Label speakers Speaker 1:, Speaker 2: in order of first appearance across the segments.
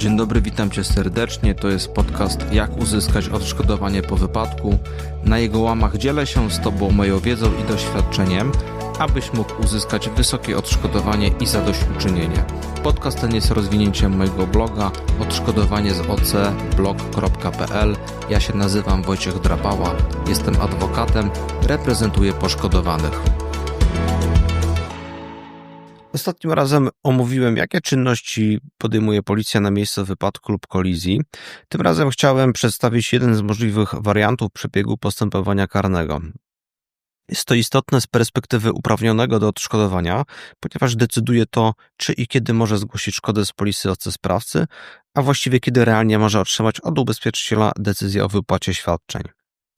Speaker 1: Dzień dobry, witam Cię serdecznie. To jest podcast Jak uzyskać odszkodowanie po wypadku. Na jego łamach dzielę się z Tobą moją wiedzą i doświadczeniem, abyś mógł uzyskać wysokie odszkodowanie i zadośćuczynienie. Podcast ten jest rozwinięciem mojego bloga odszkodowanie z ocblog.pl. Ja się nazywam Wojciech Drapała, jestem adwokatem, reprezentuję poszkodowanych. Ostatnim razem omówiłem, jakie czynności podejmuje policja na miejscu wypadku lub kolizji. Tym razem chciałem przedstawić jeden z możliwych wariantów przebiegu postępowania karnego. Jest to istotne z perspektywy uprawnionego do odszkodowania, ponieważ decyduje to, czy i kiedy może zgłosić szkodę z policji od sprawcy, a właściwie kiedy realnie może otrzymać od ubezpieczyciela decyzję o wypłacie świadczeń.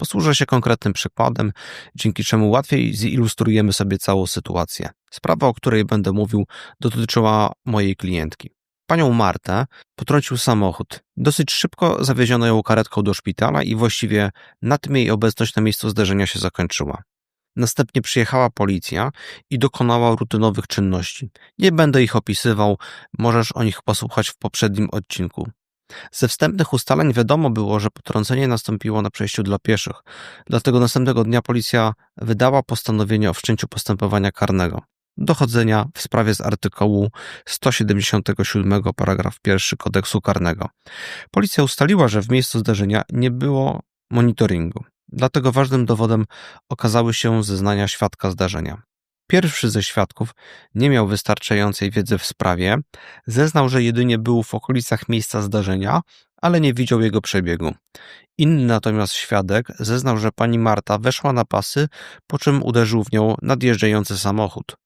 Speaker 1: Posłużę się konkretnym przykładem, dzięki czemu łatwiej zilustrujemy sobie całą sytuację. Sprawa, o której będę mówił, dotyczyła mojej klientki. Panią Martę potrącił samochód. Dosyć szybko zawieziono ją karetką do szpitala i właściwie na tym jej obecność na miejscu zdarzenia się zakończyła. Następnie przyjechała policja i dokonała rutynowych czynności. Nie będę ich opisywał, możesz o nich posłuchać w poprzednim odcinku. Ze wstępnych ustaleń wiadomo było, że potrącenie nastąpiło na przejściu dla pieszych, dlatego następnego dnia policja wydała postanowienie o wszczęciu postępowania karnego. Dochodzenia w sprawie z artykułu 177 paragraf 1 kodeksu karnego. Policja ustaliła, że w miejscu zdarzenia nie było monitoringu. Dlatego ważnym dowodem okazały się zeznania świadka zdarzenia. Pierwszy ze świadków nie miał wystarczającej wiedzy w sprawie, zeznał, że jedynie był w okolicach miejsca zdarzenia, ale nie widział jego przebiegu. Inny natomiast świadek zeznał, że pani Marta weszła na pasy, po czym uderzył w nią nadjeżdżający samochód.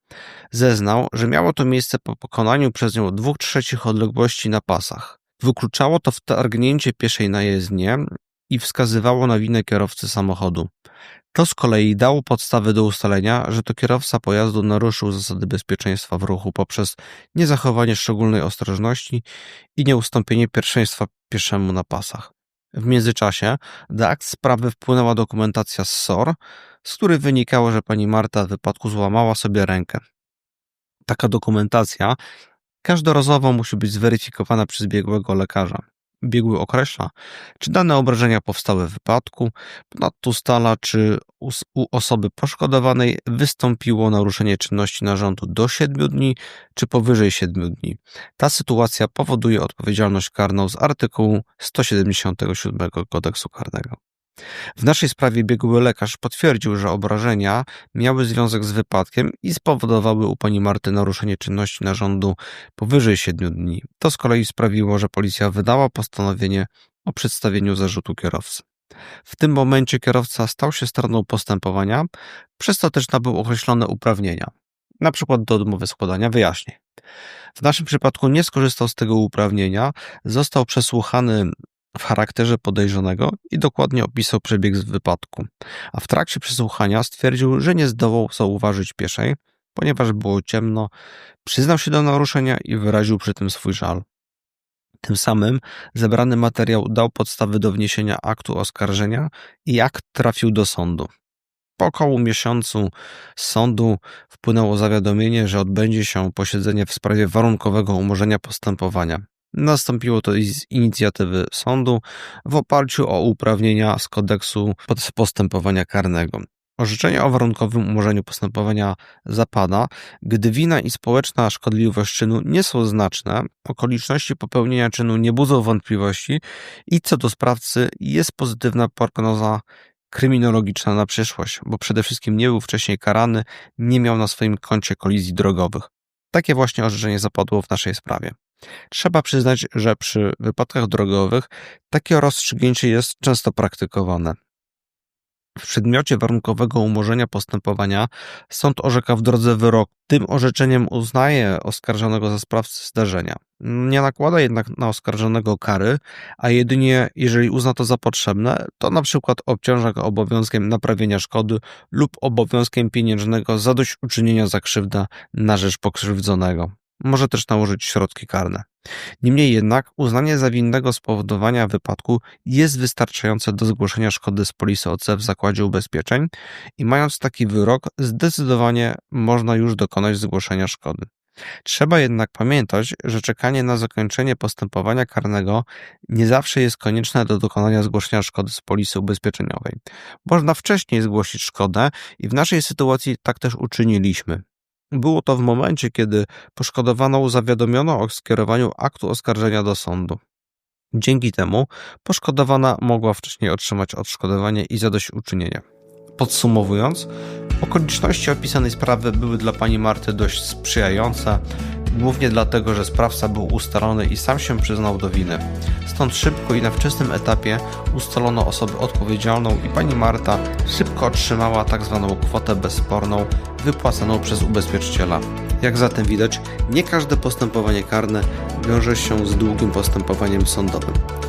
Speaker 1: Zeznał, że miało to miejsce po pokonaniu przez nią dwóch trzecich odległości na pasach. Wykluczało to wtargnięcie pieszej na jezdnię i wskazywało na winę kierowcy samochodu. To z kolei dało podstawy do ustalenia, że to kierowca pojazdu naruszył zasady bezpieczeństwa w ruchu poprzez niezachowanie szczególnej ostrożności i nieustąpienie pierwszeństwa pieszemu na pasach. W międzyczasie do akt sprawy wpłynęła dokumentacja z SOR, z której wynikało, że pani Marta w wypadku złamała sobie rękę. Taka dokumentacja każdorazowo musi być zweryfikowana przez biegłego lekarza. Biegły określa, czy dane obrażenia powstały w wypadku, ponadto ustala, czy u osoby poszkodowanej wystąpiło naruszenie czynności narządu do 7 dni, czy powyżej 7 dni. Ta sytuacja powoduje odpowiedzialność karną z artykułu 177 kodeksu karnego. W naszej sprawie biegły lekarz potwierdził, że obrażenia miały związek z wypadkiem i spowodowały u pani Marty naruszenie czynności narządu powyżej 7 dni. To z kolei sprawiło, że policja wydała postanowienie o przedstawieniu zarzutu kierowcy. W tym momencie kierowca stał się stroną postępowania, przez to też nabył określone uprawnienia, przykład do odmowy składania wyjaśnień. W naszym przypadku nie skorzystał z tego uprawnienia, został przesłuchany w charakterze podejrzanego i dokładnie opisał przebieg z wypadku, a w trakcie przesłuchania stwierdził, że nie zdołał zauważyć pieszej, ponieważ było ciemno, przyznał się do naruszenia i wyraził przy tym swój żal. Tym samym zebrany materiał dał podstawy do wniesienia aktu oskarżenia i akt trafił do sądu. Po około miesiącu z sądu wpłynęło zawiadomienie, że odbędzie się posiedzenie w sprawie warunkowego umorzenia postępowania. Nastąpiło to z inicjatywy sądu w oparciu o uprawnienia z kodeksu postępowania karnego. Orzeczenie o warunkowym umorzeniu postępowania zapada, gdy wina i społeczna szkodliwość czynu nie są znaczne, okoliczności popełnienia czynu nie budzą wątpliwości i co do sprawcy jest pozytywna prognoza kryminologiczna na przyszłość, bo przede wszystkim nie był wcześniej karany, nie miał na swoim koncie kolizji drogowych. Takie właśnie orzeczenie zapadło w naszej sprawie. Trzeba przyznać, że przy wypadkach drogowych takie rozstrzygnięcie jest często praktykowane. W przedmiocie warunkowego umorzenia postępowania sąd orzeka w drodze wyroku. Tym orzeczeniem uznaje oskarżonego za sprawcę zdarzenia. Nie nakłada jednak na oskarżonego kary, a jedynie jeżeli uzna to za potrzebne, to na przykład obciąża go obowiązkiem naprawienia szkody lub obowiązkiem pieniężnego zadośćuczynienia za krzywdę na rzecz pokrzywdzonego może też nałożyć środki karne. Niemniej jednak uznanie za winnego spowodowania wypadku jest wystarczające do zgłoszenia szkody z polisy OC w zakładzie ubezpieczeń i mając taki wyrok zdecydowanie można już dokonać zgłoszenia szkody. Trzeba jednak pamiętać, że czekanie na zakończenie postępowania karnego nie zawsze jest konieczne do dokonania zgłoszenia szkody z polisy ubezpieczeniowej. Można wcześniej zgłosić szkodę i w naszej sytuacji tak też uczyniliśmy. Było to w momencie, kiedy poszkodowaną zawiadomiono o skierowaniu aktu oskarżenia do sądu. Dzięki temu poszkodowana mogła wcześniej otrzymać odszkodowanie i zadośćuczynienie. Podsumowując, okoliczności opisanej sprawy były dla pani Marty dość sprzyjające, głównie dlatego, że sprawca był ustalony i sam się przyznał do winy. Stąd szybko i na wczesnym etapie ustalono osobę odpowiedzialną i pani Marta szybko otrzymała tzw. Tak kwotę bezsporną wypłacaną przez ubezpieczyciela. Jak zatem widać, nie każde postępowanie karne wiąże się z długim postępowaniem sądowym.